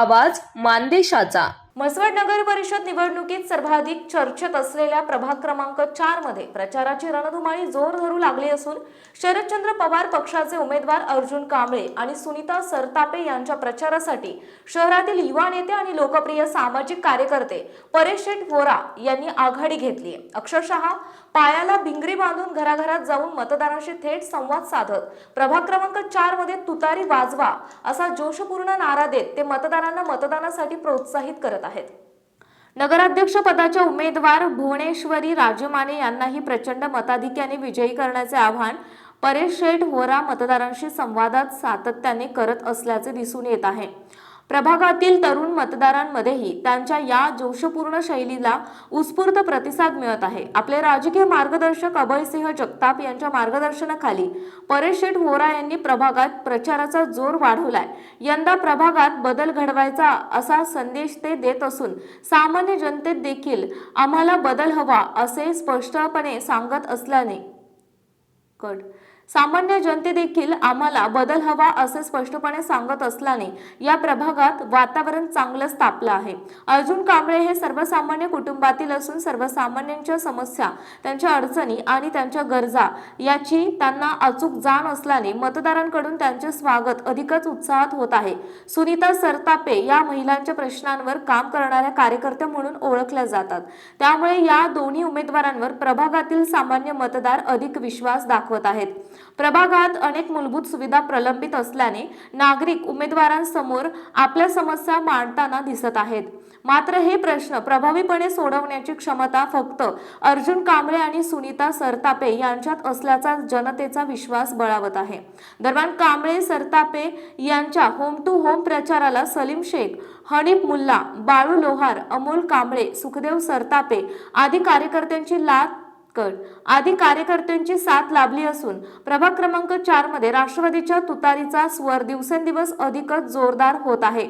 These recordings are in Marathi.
आवाज मानदेशाचा. म्हसवड नगर परिषद निवडणुकीत सर्वाधिक चर्चेत असलेल्या प्रभाग क्रमांक चारमध्ये प्रचाराची रणधुमाळी जोर धरू लागली असून शरदचंद्र पवार पक्षाचे उमेदवार अर्जुन कांबळे आणि सुनीता सरतापे यांच्या प्रचारासाठी शहरातील युवा नेते आणि लोकप्रिय सामाजिक कार्यकर्ते परेश शेठ वोरा यांनी आघाडी घेतली अक्षरशः पायाला भिंगरी बांधून घराघरात जाऊन मतदारांशी थेट संवाद साधत प्रभाग क्रमांक चारमध्ये तुतारी वाजवा असा जोशपूर्ण नारा देत ते मतदारांना मतदानासाठी प्रोत्साहित करत आहेत. नगराध्यक्ष पदाच्या उमेदवार भुवनेश्वरी राजमाने यांनाही प्रचंड मताधिक्याने विजयी करण्याचे आवाहन परेश शेठ होरा मतदारांशी संवादात सातत्याने करत असल्याचे दिसून येत आहे. प्रभागातील तरुण मतदारांमध्येही त्यांच्या या जोशपूर्ण शैलीला उत्स्फूर्त प्रतिसाद मिळत आहे. आपले राजकीय मार्गदर्शक अभयसिंह जगताप यांच्या मार्गदर्शनाखाली परेश शेठ व्होरा यांनी प्रभागात प्रचाराचा जोर वाढवलाय. यंदा प्रभागात बदल घडवायचा असा संदेश ते देत असून सामान्य जनतेत देखील आम्हाला बदल हवा असे स्पष्टपणे सांगत असल्याने कट सामान्य जनते देखील आम्हाला बदल हवा असे स्पष्टपणे सांगत असल्याने या प्रभागात वातावरण चांगलंच तापलं आहे. अर्जुन कांबळे हे सर्वसामान्य कुटुंबातील असून सर्वसामान्यांच्या समस्या त्यांच्या अडचणी आणि त्यांच्या गरजा याची त्यांना अचूक जाण असल्याने मतदारांकडून त्यांचे स्वागत अधिकच उत्साहात होत आहे. सुनीता सरतापे या महिलांच्या प्रश्नांवर काम करणाऱ्या कार्यकर्त्या म्हणून ओळखल्या जातात. त्यामुळे या दोन्ही उमेदवारांवर प्रभागातील सामान्य मतदार अधिक विश्वास दाखवत आहेत. प्रभागात अनेक मूलभूत सुविधा प्रलंबित असल्याने नागरिक उमेदवारांसमोर आपल्या समस्या मांडताना दिसत आहेत. मात्र हे प्रश्न प्रभावीपणे सोडवण्याची क्षमता फक्त अर्जुन कांबळे आणि सुनीता सरतापे यांच्यात असल्याचा जनतेचा विश्वास बळावत आहे. दरम्यान कांबळे सरतापे यांच्या होम टू होम प्रचाराला सलीम शेख हनीफ मुल्ला बाळू लोहार अमोल कांबळे सुखदेव सरतापे आदी कार्यकर्त्यांची लात कट आधी कार्यकर्त्यांची साथ लाभली असून प्रभाग क्रमांक चारमध्ये राष्ट्रवादीच्या तुतारीचा स्वर दिवसेंदिवस अधिकच जोरदार होत आहे.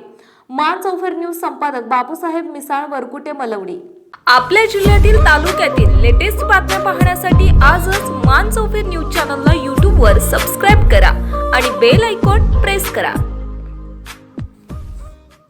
मान चौफेर न्यूज संपादक बापूसाहेब मिसाळ वरकुटे मलवडी. आपल्या जिल्ह्यातील तालुक्यातील लेटेस्ट बातम्या पाहण्यासाठी आजच मान चौफेर न्यूज चॅनलला यूट्यूबवर सबस्क्राईब करा आणि बेल आयकॉन प्रेस करा.